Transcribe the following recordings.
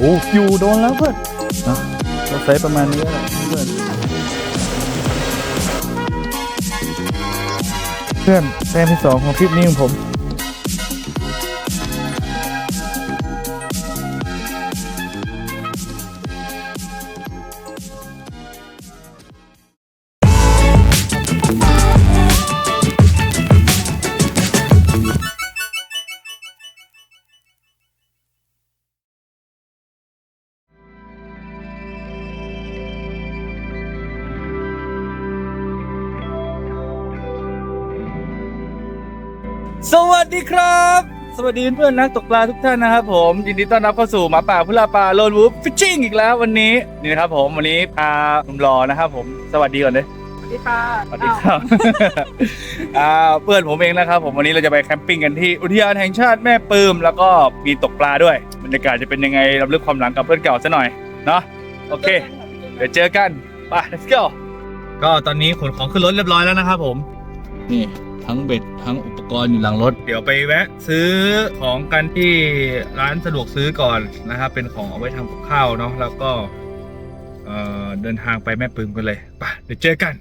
โอ้อยู่โดนแล้วเพื่อนเนะเราใช้ประมาณนี้แหละเพื่อนเพื่อนแต้มที่สองของทริปนี้ของผม วัสดีเพื่อนๆนักตกปลาทุกท่านนะครับผมยินดีต้อนรับเข้าสู่หมาป่าพุลาปลาโลนวูฟฟิชชิ่งอีกแล้ววันนี้นี่นะครับผมวันนี้พาหนุ่มรอนะครับผมสวัสดีก่อนเลยสวัสดีค่ะสวัสดีครับ อ่าเพื่อนผมเองนะครับผมวันนี้เราจะไปแคมปิ้งกันที่อุทยานแห่งชาติแม่ปืมแล้วก็มีตกปลาด้วยบรรยากาศจะเป็นยังไงรำลึกความหลังกับเพื่อนเก่าซะหน่อยเนาะโอเค เดี๋ยวเจอกันไป let's go ก็ตอนนี้ขนของขึ้นรถเรียบร้อยแล้วนะครับผมนี่ ทั้งเบ็ดทั้งอุปกรณ์อยู่หลังรถ เดี๋ยวไปแวะซื้อของกันที่ร้านสะดวกซื้อก่อนนะครับเป็นของเอาไว้ทำกับข้าวเนาะแล้วก็เเดินทางไปแม่ปืมกันเลยไปเดี๋ยวเจอกัน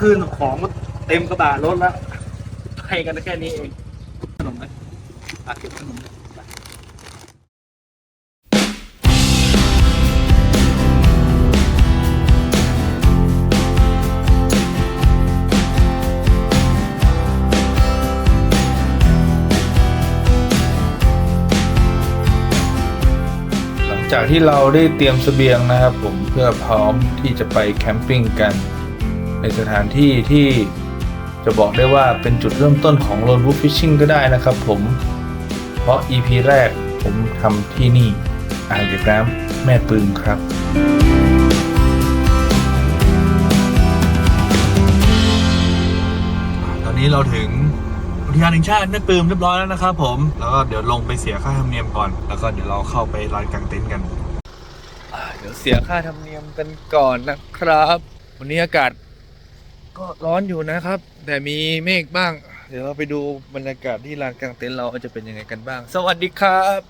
สองคืนของเต็มกระบะรถแล้วให้กันแค่นี้เองขนมไหมอะเก็บขนมไปหลังจากที่เราได้เตรียมเสบียงนะครับผมเพื่อพร้อมที่จะไปแคมปิ้งกัน ในสถานที่ที่จะบอกได้ว่าเป็นจุดเริ่มต้นของ Lone Wolf Fishing ก็ได้นะครับผม เพราะ EP แรกผมทำที่นี่อ่างเก็บน้ำแม่ปืงครับ ตอนนี้เราถึงอุทยานแห่งชาติแม่ปืมเรียบร้อยแล้วนะครับผม แล้วก็เดี๋ยวลงไปเสียค่าธรรมเนียมก่อน แล้วก็เดี๋ยวเราเข้าไปร้านกางเต็นท์กันเดี๋ยวเสียค่าธรรมเนียมกันก่อนนะครับ วันนี้อากาศ ก็ร้อนอยู่นะครับ แต่มีเมฆบ้าง เดี๋ยวเราไปดูบรรยากาศที่ลานกางเต็นท์เราจะเป็นยังไงกันบ้าง สวัสดีครับ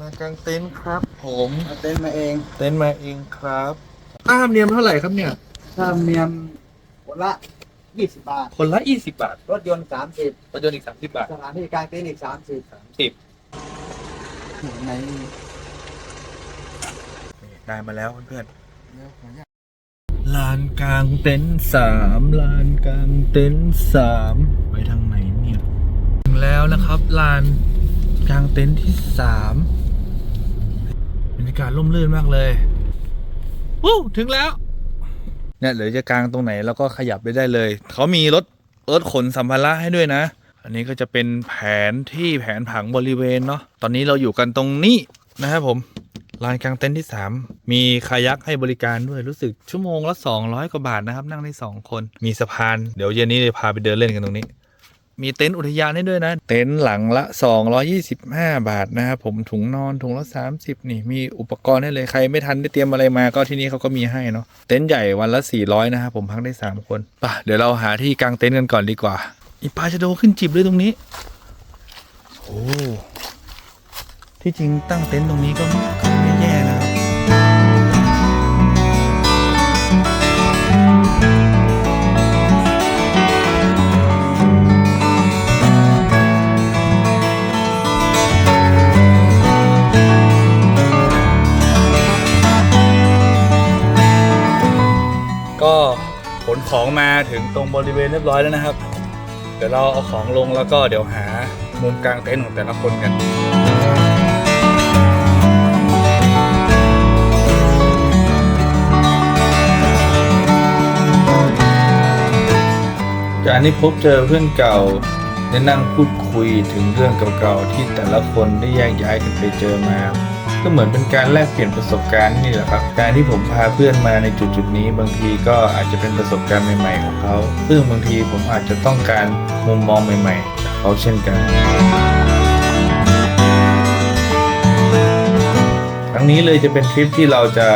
ลานกางเต็นท์ครับ ผมเอาเต้นมาเองเต็นท์มาเองครับค่าธรรมเนียมเท่าไหร่ครับเนี่ย ค่าธรรมเนียมคนละ 20 บาท คนละ 20 บาทรถยนต์ 30รถยนต์อีก 30 บาท สถานที่กลางเต็นท์อีก 30 30ไหนได้มาแล้วเพื่อนๆ ลานกลางเต็นท์สามลานกลางเต็นท์สามไปทางไหนเนี่ยถึงแล้วนะครับลานกลางเต็นท์ที่สามบรรยากาศร่มรื่นมากเลยวู้ถึงแล้ว เนี่ยหรือจะกลางตรงไหนเราก็ขยับไปได้เลย เขามีรถรถขนสัมภาระให้ด้วยนะ อันนี้ก็จะเป็นแผนที่แผนผังบริเวณเนาะตอนนี้เราอยู่กันตรงนี้นะครับผม ลานกลางเต็นท์ที่ 3 มีคายักให้บริการด้วยรู้สึกชั่วโมงละ 200 กว่าบาทนะครับ นั่งได้ 2 คน มีสะพาน เดี๋ยวเย็นนี้จะพาไปเดินเล่นกันตรงนี้ มีเต็นท์อุทยานให้ด้วยนะ เต็นท์หลังละ 225 บาทนะครับผมถุงนอนถุงละ 30 นี่มีอุปกรณ์ให้เลยใครไม่ทันได้เตรียมอะไรมาก็ที่นี่เขาก็มีให้เนาะเต็นท์ใหญ่วันละ 400 นะครับผมพักได้ 3 คนป่ะเดี๋ยวเราหาที่กางเต็นท์กันก่อนดีกว่าอีปลาจะโดขึ้นจิบเลยตรงนี้โอ้ ที่จริงตั้งเต็นท์ตรงนี้ก็ไม่แย่นะครับนนของมาถึงตรงบริเวณเรียบร้อยแล้วนะครับ เดี๋ยวเราเอาของลงแล้วก็เดี๋ยวหามุมกลางเต็นท์ของแต่ละคนกัน จากนี้พบเจอเพื่อนเก่าได้นั่งพูดคุยถึงเรื่องเก่าๆที่แต่ละคนได้แยกย้ายกันไปเจอมา ก็เหมือนเป็นการแลกเปลี่ยนประสบการณ์นี่แหละครับ การที่ผมพาเพื่อนมาในจุดๆนี้ บางทีก็อาจจะเป็นประสบการณ์ใหม่ๆของเขาซึ่งบางทีผมอาจจะต้องการมุมมองใหม่ๆจากเขาเช่นกันครั้งนี้เลยจะเป็นทริปที่เราจะ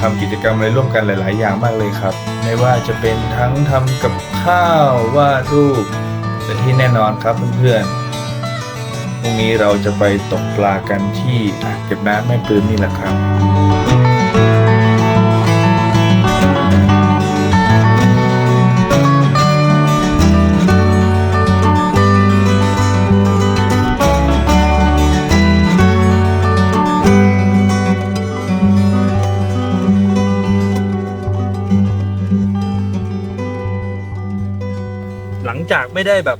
ทำกิจกรรมอะไรร่วมกันหลาย ๆ อย่างมากเลยครับ ไม่ว่าจะเป็นทั้งทำกับ ข้าววาดรูปแต่ที่แน่นอนครับเพื่อนๆพรุ่งนี้เราจะไปตกปลากันที่อ่างเก็บน้ำแม่ปืนนี่แหละครับ จากไม่ได้แบบ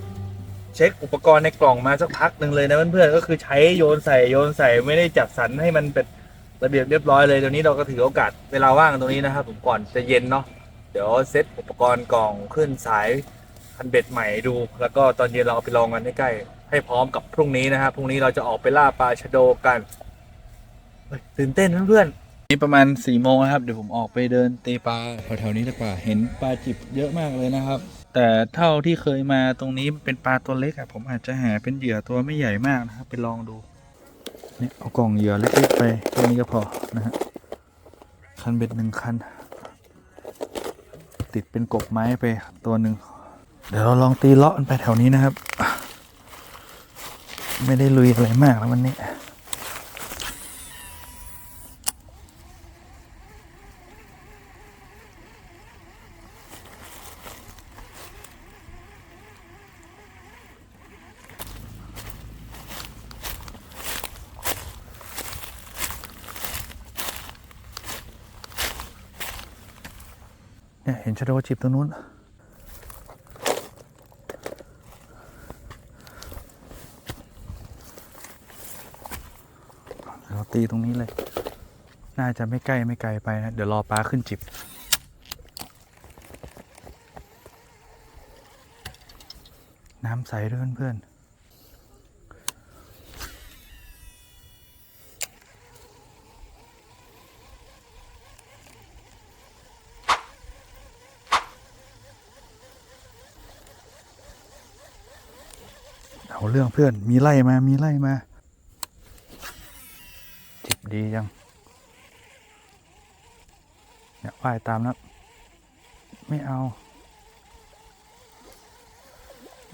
เช็คอุปกรณ์ในกล่องมาสักพักหนึ่งเลยนะเพื่อนๆก็คือใช้โยนใส่โยนใส่ไม่ได้จัดสรรให้มันเป็นระเบียบเรียบร้อยเลยเดี๋ยวนี้เราก็ถือโอกาสเวลาว่างตรงนี้นะครับผมก่อนจะเย็นเนาะเดี๋ยวเซตอุปกรณ์กล่องขึ้นสายคันเบ็ดใหม่ดู แล้วก็ตอนเย็นเราเอาไปลองกันให้ใกล้ให้พร้อมกับพรุ่งนี้นะครับพรุ่งนี้เราจะออกไปล่าปลาชะโดกันตื่นเต้นเพื่อนๆนี่ประมาณ4ี่โมงนะครับเดี๋ยวผมออกไปเดินเตีปลาแถวๆนี้ดีกว่าเห็นปลาจิบเยอะมากเลยนะครับ แต่เท่าที่เคยมาตรงนี้เป็นปลาตัวเล็กอะผมอาจจะหาเป็นเหยื่อตัวไม่ใหญ่มากนะครับ ไปลองดูนี่เอากล่องเหยื่อเล็กๆไปตัวนี้ก็พอนะฮะคันเบ็ดหนึ่งคัน ติดเป็นกบไม้ไปตัวหนึ่งเดี๋ยวเราลองตีเลาะไปแถวนี้นะครับ ไม่ได้ลุยอะไรมากแล้ววันนี้ ชะโดจิบตรงนู้น เราตีตรงนี้เลย น่าจะไม่ใกล้ไม่ไกลไปนะ เดี๋ยวรอปลาขึ้นจิบน้ำใสด้วยเพื่อนๆ เอาเรื่องเพื่อนมีไล่มา มีไล่มาจิบดีจัง เนี่ยว่ายตามแล้ว ไม่เอา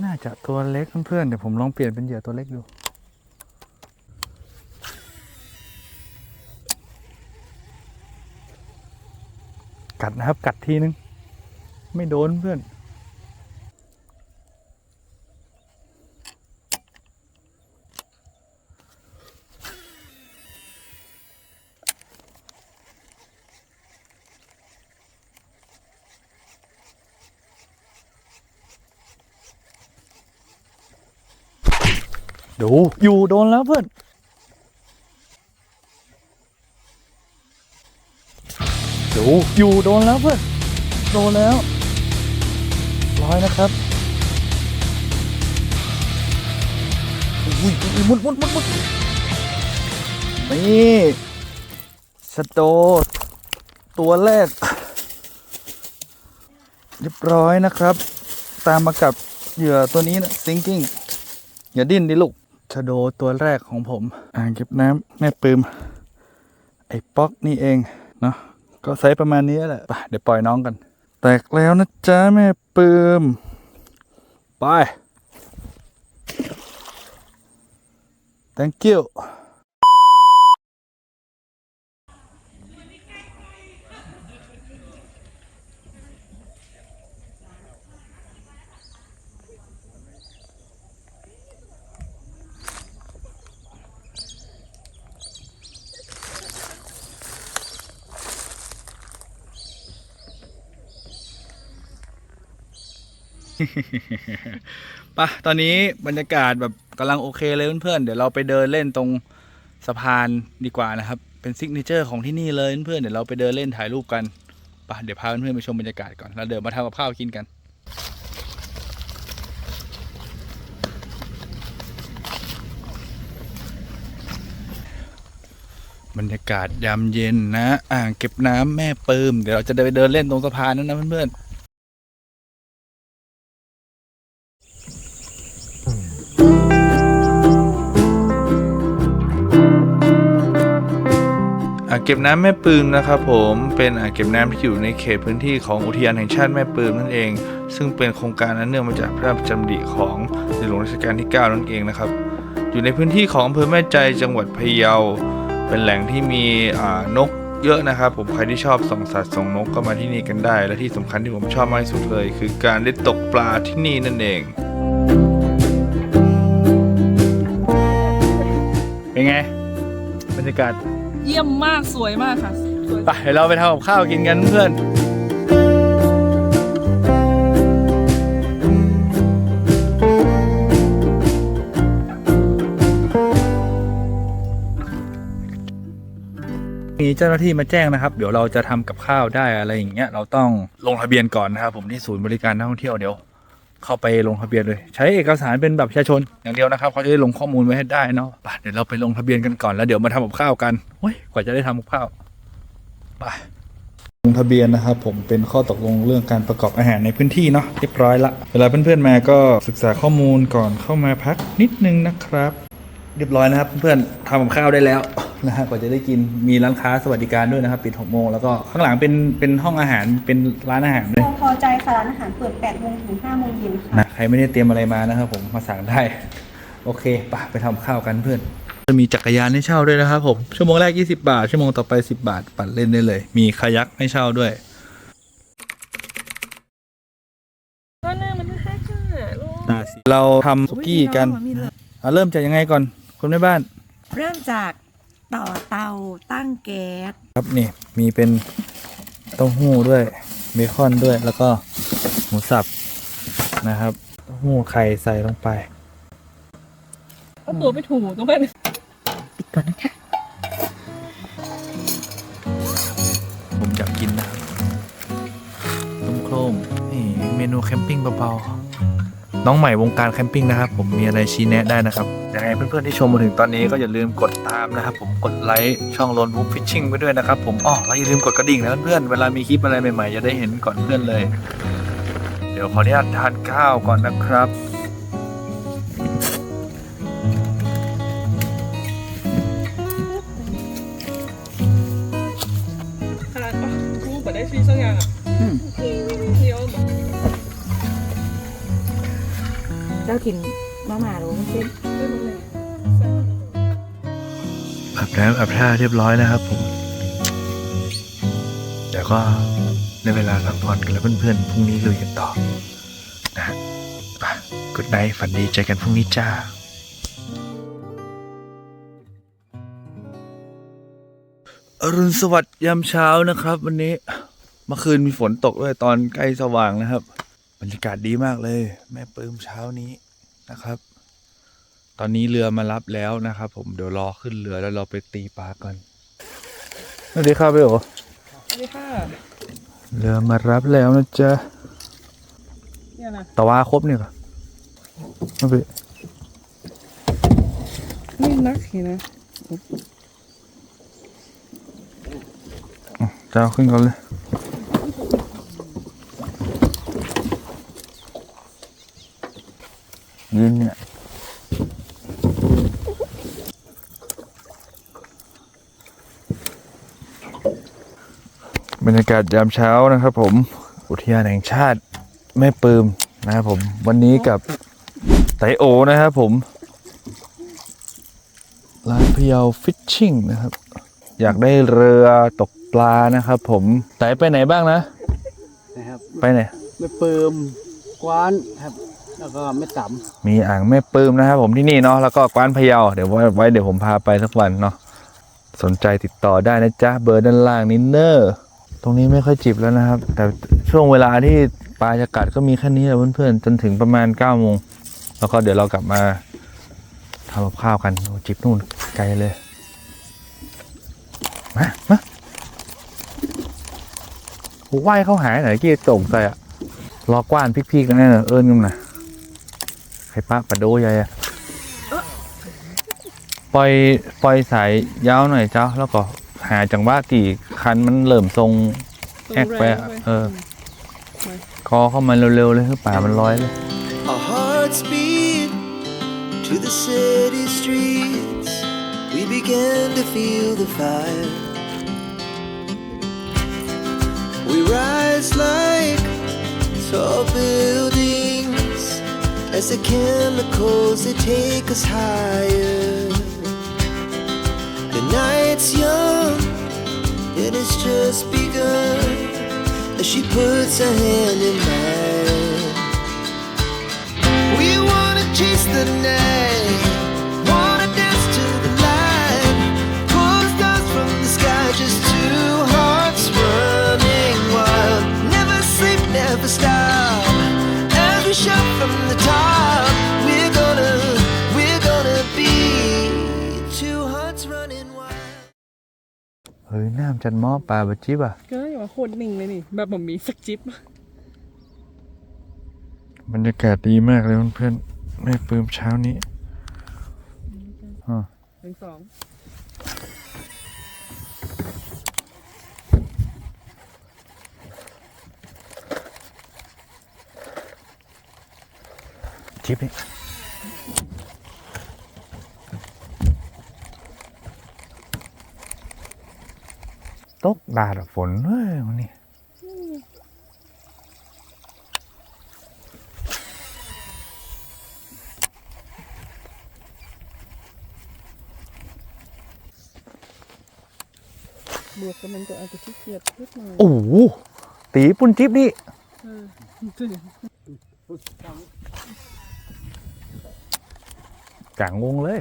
น่าจะตัวเล็กเพื่อนๆเดี๋ยวผมลองเปลี่ยนเป็นเหยื่อตัวเล็กดูกัดนะครับ กัดทีนึง ไม่โดนเพื่อน ดู อยู่โดนแล้วเพื่อนดูอยู่โดนแล้วเพื่อน โดนแล้ว ร้อยนะครับอุ้ยอุ้ยมุดมุดมุดมุดนี่สโต ตัวแรก เรียบร้อยนะครับ ตามมากับเหยื่อตัวนี้นะ sinking อย่าดิ้นดิลูก ชโดตัวแรกของผม อ่างเก็บน้ำแม่ปืม ไอ้ป๊อกนี่เองเนาะก็ไซส์ประมาณนี้แหละไปเดี๋ยวปล่อยน้องกัน แตกแล้วนะจ๊ะแม่ปืม ไป thank you ปะตอนนี้บรรยากาศแบบกำลังโอเคเลยเพื่อนๆ เดี๋ยวเราไปเดินเล่นตรงสะพานดีกว่านะครับ เป็นซิกเนเจอร์ของที่นี่เลยเพื่อนๆ เดี๋ยวเราไปเดินเล่นถ่ายรูปกันปะเดี๋ยวพาเพื่อนๆไปชมบรรยากาศก่อน แล้วเดี๋ยวมาทำกับข้าวกินกันบรรยากาศยามเย็นนะ อ่างเก็บน้ำแม่เปืมเดี๋ยวเราจะไปเดินเล่นตรงสะพานนั้นนะเพื่อนๆ เก็บน้ำแม่ปืมนะครับผมเป็นอ่างเก็บน้ำที่อยู่ในเขตพื้นที่ของอุทยานแห่งชาติแม่ปืมนั่นเอง ซึ่งเป็นโครงการนั้นเนื่องมาจากพระราชดำริของในหลวงรัชกาลที่ 9 นั่นเองนะครับ อยู่ในพื้นที่ของอำเภอแม่ใจจังหวัดพะเยา เป็นแหล่งที่มีนกเยอะนะครับ ผมใครที่ชอบส่องสัตว์ส่องนกก็มาที่นี่กันได้ และที่สำคัญที่ผมชอบมากที่สุดเลย คือการได้ตกปลาที่นี่นั่นเองเป็นไงบรรยากาศ เยี่ยมมากสวยมากค่ะสวยไปเดี๋ยวเราไปทำกับข้าวกินกันเพื่อนมีเจ้าหน้าที่มาแจ้งนะครับ เดี๋ยวเราจะทำกับข้าวได้อะไรอย่างเงี้ยเราต้องลงทะเบียนก่อนนะครับผมที่ศูนย์บริการนักท่องเที่ยวเดี๋ยว เข้าไปลงทะเบียนเลย ใช้เอกสารเป็นแบบประชาชนอย่างเดียวนะครับเขาจะได้ลงข้อมูลไว้ให้ได้เนาะไปเดี๋ยวเราไปลงทะเบียนกันก่อนแล้วเดี๋ยวมาทำกับข้าวกันเฮ้ยกว่าจะได้ทำกับข้าวไปลงทะเบียนนะครับผมเป็นข้อตกลงเรื่องการประกอบอาหารในพื้นที่เนาะเรียบร้อยละเวลาเพื่อนๆมาก็ศึกษาข้อมูลก่อนเข้ามาพักนิดนึงนะครับ เรียบร้อยนะครับเพื่อนๆทำกับข้าวได้แล้วนะฮะกว่าจะได้กินมีร้านค้าสวัสดิการด้วยนะครับปิดหกโมงแล้วก็ข้างหลังเป็นเป็นห้องอาหารเป็นร้านอาหารด้วย พอใจค่ะร้านอาหารเปิด8โมงถึง5โมงเย็นค่ะนะใครไม่ได้เตรียมอะไรมานะครับผมมาสั่งได้ โอเคปะไปทำข้าวกันเพื่อน จะมีจักรยานให้เช่าด้วยนะครับผม ชั่วโมงแรก 20 บาท ชั่วโมงต่อไป 10 บาท ปั่นเล่นได้เลย มีคายักให้เช่าด้วยก็น่ามันแค่ค่ะลูกเราทำสุกี้กันเอาเริ่มจากยังไงก่อนคุณแม่บ้าน เริ่มจากต่อเตาตั้งแก๊สครับนี่มีเป็นเต้าหู้ด้วย เบคอนด้วยแล้วก็หมูสับนะครับเต้าหู้ไข่ใส่ลงไปเอาตัวไปถูตรงนั้นปิดก่อนนะคะ ผมอยากกินนะครับต้มโครงนี่เมนูแคมปิ้งเบาๆน้องใหม่วงการแคมปิ้งนะครับ ผมมีอะไรชี้แนะได้นะครับ ยังไงเพื่อนๆที่ชมมาถึงตอนนี้ก็อย่าลืมกดตามนะครับผมกดไลค์ช่องโลนบุ๊กฟิชชิ่งไปด้วยนะครับผมอ๋อแล้วอย่าลืมกดกระดิ่งนะเพื่อนๆเวลามีคลิปอะไรใหม่ๆจะได้เห็นก่อนเพื่อนเลย เดี๋ยวขออนุญาตทานข้าวก่อนนะครับ อาบท่าเรียบร้อยนะครับผมเดี๋ยวก็ในเวลาพักผ่อนกันแล้วเพื่อนๆพรุ่งนี้ลุยกันต่อนะไปกดไนท์ฝันดีเจอกันพรุ่งนี้จ้าอรุณสวัสดิ์ยามเช้านะครับ วันนี้เมื่อคืนมีฝนตกด้วยตอนใกล้สว่างนะครับ บรรยากาศดีมากเลย แม่ปื้มเช้านี้นะครับ ตอนนี้เรือมารับแล้วนะครับ ผมเดี๋ยวรอขึ้นเรือแล้วเราไปตีปลากันสวัสดีครับพี่โอสวัสดีค่ะเรือมารับแล้วนะจ๊ะเนี่ยนะตะวาครบเนี่ยค่ะไม่เป็นไม่นักเห็นนะจะเอาขึ้นก่อนเลยยืนเนี่ย บรรยากาศยามเช้านะครับ ผม อุทยานแห่งชาติแม่ปืมนะครับผม วันนี้กับไตโอนะครับผม ร้านพะเยาฟิชชิ่งนะครับ อยากได้เรือตกปลานะครับผม ไตไปไหนบ้างนะ นะครับไปไหน ไม่เปิมกวานครับ แล้วก็ไม่ต่มีอ่างแม่ปืมนะครับผมที่นี่เนาะแล้วก็กวานพะเยาเดี๋ยวไว้ไว้เดี๋ยวผมพาไปสักวันเนาะสนใจติดต่อได้นะจ๊ะเบอร์ด้านล่างนี้เนอร์ ตรงนี้ไม่ค่อยจิบแล้วนะครับ แต่ช่วงเวลาที่ปลาจะกัดก็มีแค่นี้แหละเพื่อนๆจนถึงประมาณ9ก้าโมงแล้วก็เดี๋ยวเรากลับมาทำกับข้าวกันจิบนู่นไกลเลยมามาโอ้ว่ายเข้าหายไหนกี้ตกใจอะรอกว้านพี่ๆกันแน่เอิญกันนะใครป้าปะโดใหญ่อะปล่อยปล่อยสายยาวหน่อยเจ้า แล้วก็หาจังหวะตี คันมันเริ่มทรงแอกไปอะเออ คอเข้ามาเร็วๆเลยคือป่ามันร้อยเลย Our hearts beat to the city streets. We began to feel the fire. We rise like tall buildings as the chemicals they take us higher. The night's young and it's just begun as she puts her hand in mine. We wanna chase the night, น้ำจันหม้อปลาบัจิบอะก็อย่าว่าโคตรนิ่งเลยนี่ แบบผมมีสักจิ๊บบรรยากาศดีมากเลยเพื่อนๆไม่ปืมเช้านี้อ่าหนึ่งสองจิบนี่ ตกดาดอะฝนเฮ้ยวันนี้บวกกับมันก็อาจจะขี้เกียจนิดหน่อยโอ้โหตีปุ้นจิบนี่เออจริงกลางวงเลย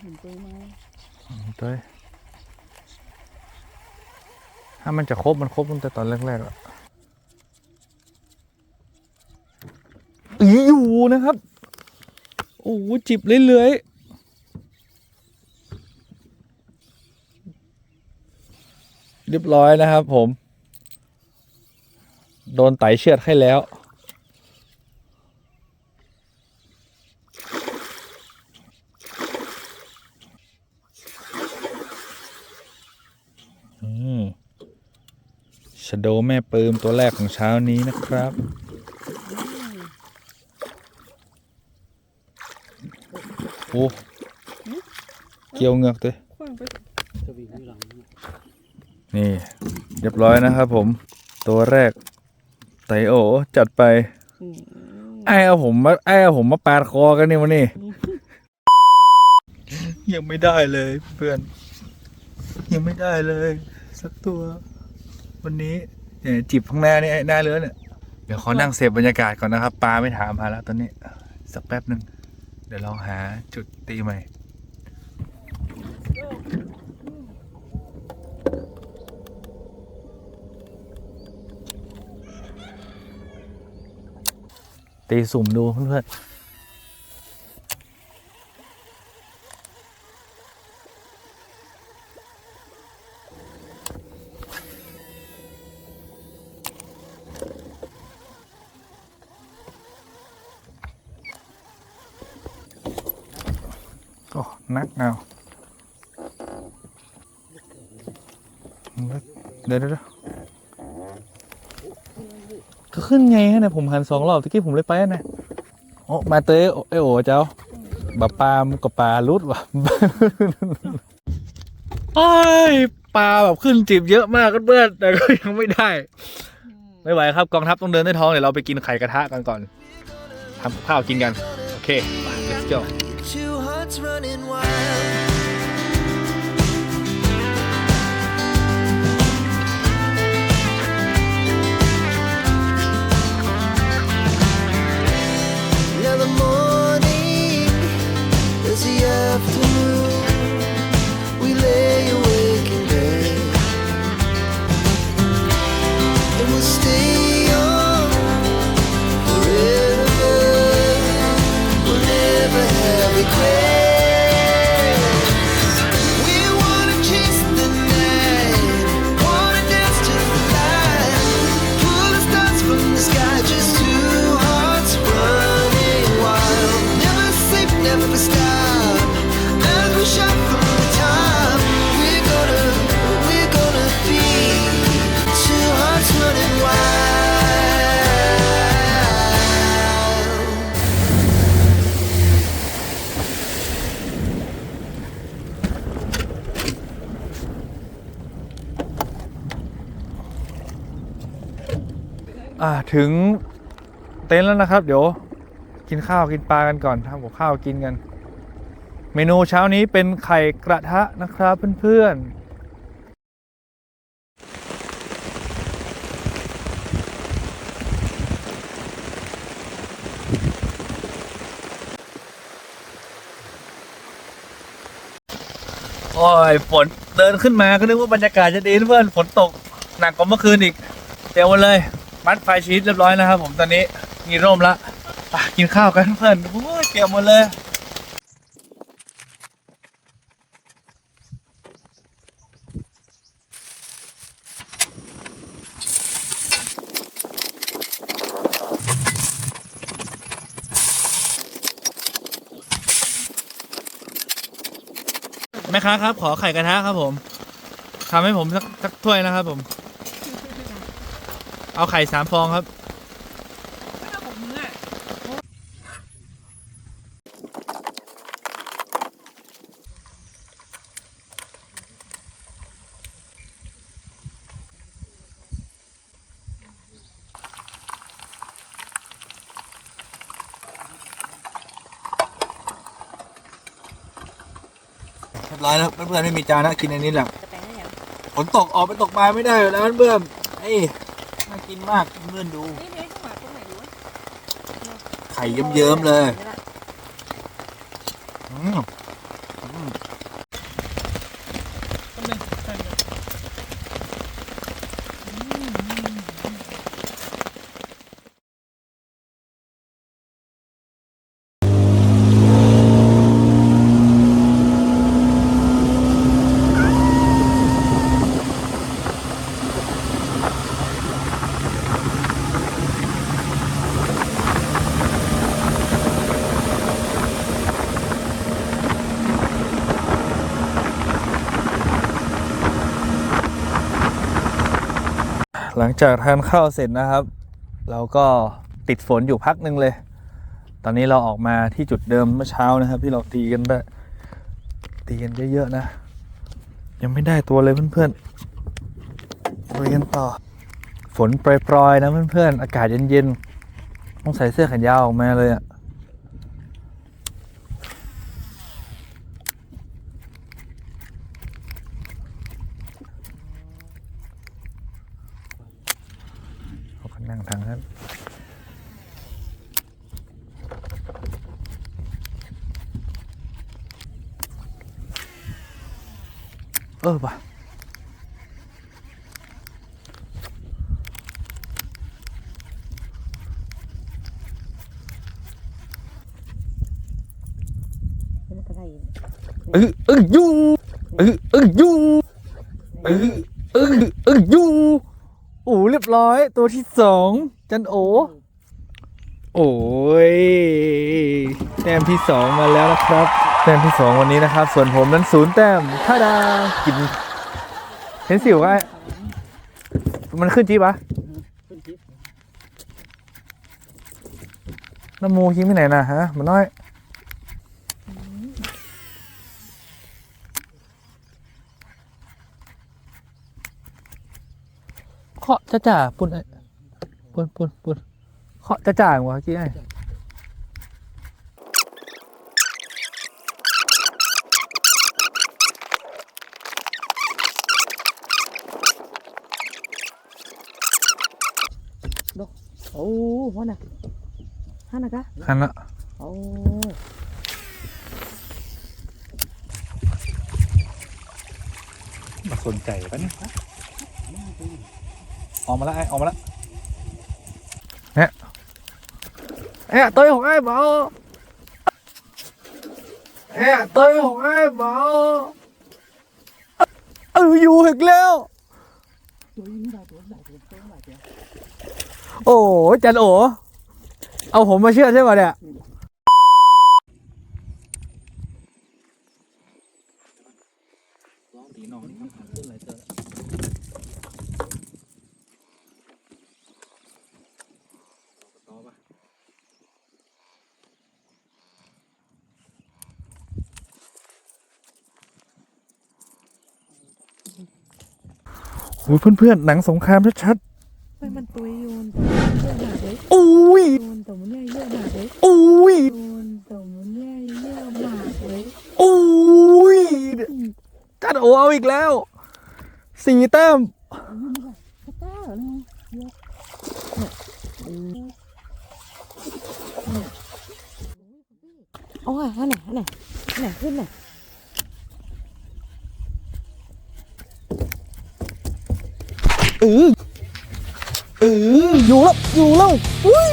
เห็นตัวมาเต้ยถ้ามันจะครบมันครบตั้งแต่ตอนแรกๆแล้วอีอยู่นะครับ โอ้โหจิบเรื่อยๆเรียบร้อยนะครับผม โดนไตเชือดให้แล้ว นี่ ชะโดแม่ปืมตัวแรกของเช้านี้นะครับ โอ้เกี่ยวเงือกเลยคว้นี่ เรียบร้อยนะครับผม ตัวแรก ไตโอ จัดไป ไอ้เอาผมมาไอ้เอาผมมาปาดคอกันนี่วันนี้ ยังไม่ได้เลยเพื่อน ยังไม่ได้เลย สักตัว วันนี้เนี่ยจิบข้างหน้านี่หน้าเรือเนี่ยเดี๋ยวขอนั่งเสพบรรยากาศก่อนนะครับปลาไม่ถามมาแล้วตอนนี้ สักแป๊บหนึ่งเดี๋ยวเราหาจุดตีใหม่ตีสุ่มดูเพื่อนๆ โอ้ นักเอาเดี๋ยวเดี๋ยวเดี๋ยวก็ขึ้นไงฮะเนี่ยผมหันสองรอบตะกี้ผมเลยไปนะโอ้มาเตยเอโอเจ้าบะปลามกับปลาลุดว่ะไอ้ปลาแบบขึ้นจีบเยอะมากเพื่อนแต่ก็ยังไม่ได้ ไม่ไหวครับกองทัพต้องเดินด้วยท้องเดี๋ยวเราไปกินไข่กระทะกันก่อนทำข้าวกินกัน โอเคไป let's go ถึงเต็นท์แล้วนะครับ เดี๋ยวกินข้าวกินปลากันก่อนทำกับข้าวกินกัน เมนูเช้านี้เป็นไข่กระทะนะครับเพื่อนๆโอ้ยฝนเดินขึ้นมาก็นึกว่าบรรยากาศจะดีนะเพื่อนฝนตกหนักกว่าเมื่อคืนอีกเดี๋ยววันเลย มัดไฟชีสเรียบร้อยแล้วครับผมตอนนี้มีร่มละไปกินข้าวกันเพื่อนโอ้ยเกี่ยวหมดเลยแม่ค้าครับ ขอไข่กระทะครับผมทำให้ผมสักสักถ้วยนะครับผม เอาไข่สามฟองครับเรียบร้อยแล้วเพื่อนๆไม่มีจานนะกินอันนี้แหละฝนตกออกไปตกปลาไม่ได้อยู่แล้วเพื่อนเอ้ยน่า กินมากเพื่อนๆดูนี่นี่จังหวะตรงไหนดีวะไข่เยิ้มๆเลยอืมอืม ตรงนึงใช่เลย หลัง จากทานข้าวเสร็จนะครับ เราก็ติดฝนอยู่พักหนึ่งเลย ตอนนี้เราออกมาที่จุดเดิมเมื่อเช้านะครับ ที่เราตีกันได้ตีกันเยอะๆนะ ยังไม่ได้ตัวเลยเพื่อนๆเรียกันต่อ ฝนโปรยๆนะเพื่อนๆอากาศเย็นๆต้องใส่เสื้อแขนยาวออกมาเลยอะ เขาก็นั่งทางนั้ รียบร้อยตัวที่สองจันโอ โอ้ยแต้มที่สองมาแล้วนะครับ แต้มที่สองวันนี้นะครับ ส่วนผมนั้นศูนย์แต้มท่าดากินเห็นสิวไอ้มันขึ้นจีปะน้ำมูคิงไปไหนนะฮะ มันน้อย เคาะจะจ่าปุ่นไอ้ปุ่นปุ่นปุ่นเคาะจะจ่าหัวกี้ไอ้โอ้พ่อน่ะฮันนะกะคันละโอ้มาสนใจปะเนี่ย ออกมาแล้วไอ้ออกมาแล้วเนี่ยเอ๊ะตัวของไอ้เบาเอ๊ะตัวของไอ้เบาเอออยู่อีกแล้วโอ้จันโอเอาผมมาเชื่อใช่ป่ะเนี่ยร้องตีนอนมันหันขึ้นไรเจอ โอ้ยเพื่อนๆหนังสงครามชัดเฮ้ยมันตัวอุ้ยโยนตัวมันเยอะมากเลยอุ้ยโยนตัวมันเนี่ยเยอะมากเลยอุ้ยโยนตัวมันเนี่ยเยอะมากเลยอุ้ยจัดโอเอาอีกแล้วสี่แต้ม พระเจ้าเนาะเยอะโอ้ยอันไหนอันไหนอันไหนขึ้นไหน เออเอออยู่ แล้วอยู่แล้วอุ้ย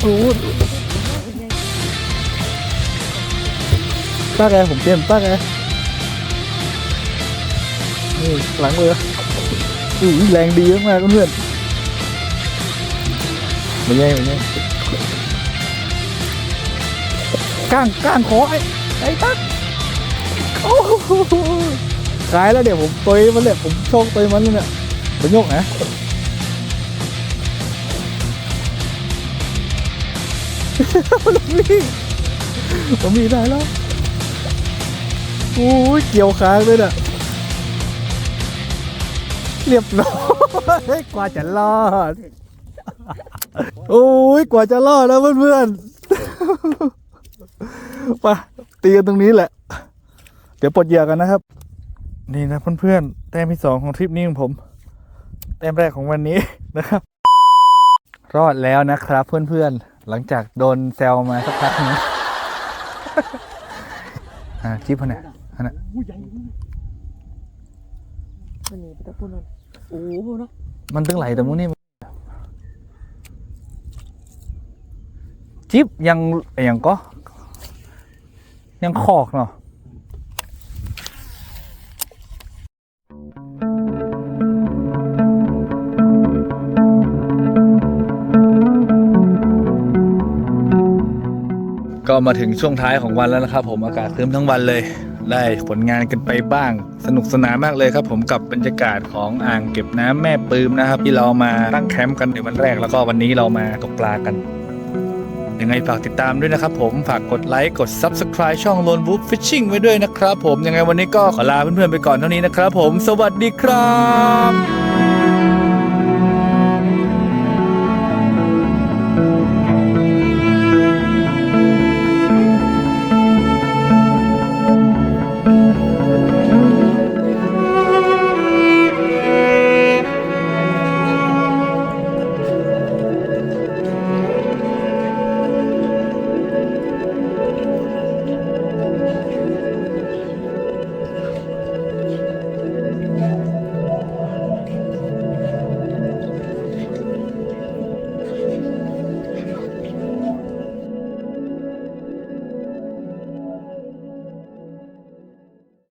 โอ้ป้าแกผมเตรียมป้าแกนี่หลังเรืออุ้แรงดีมากเพื่อนๆไม่ใช่ไม่ใช่ก้างก้างขอไอ้ไอ้ตั๊กโอ้ โหขายแล้วเดี๋ยวผมตัวมันเลยผมโชคตัวมันเลยเนี่ยผมยกนะนี่ผมมีได้แล้วโอ้ยเกี่ยวค้างเลยน่ะเรียบร้อยกว่าจะรอดโอ้ยกว่าจะรอดแล้วเพื่อนๆไปตีกันตรงนี้แหละ เดี๋ยวปลดเหยื่อกันนะครับ นี่นะเพื่อนๆแต้มที่สองของทริปนี้ของผม แต้มแรกของวันนี้นะครับ รอดแล้วนะครับ เพื่อนๆ หลังจากโดนแซวมาสักพักหนึงอ่าจิ๊บคนไหนอันน่ะมันนี่ตะปูนนโอ้โหเนาะมันตึงไหลแต่มุ้งนี่จิ๊บยังยังก็ ยังคอกเนาะ ก็มาถึงช่วงท้ายของวันแล้วนะครับ ผมอากาศครึ้มทั้งวันเลย ได้ผลงานกันไปบ้าง สนุกสนานมากเลยครับ ผมกับบรรยากาศของอ่างเก็บน้ำแม่ปืมนะครับ ที่เรามาตั้งแคมป์กันในวันแรกแล้วก็วันนี้เรามาตกปลากันยังไงฝากติดตามด้วยนะครับผม ฝากกดไลค์ กด Subscribe ช่อง Lone Wolf Fishing ไว้ด้วยนะครับผม ยังไงวันนี้ก็ขอลาเพื่อนๆไปก่อนเท่านี้นะครับผม สวัสดีครับ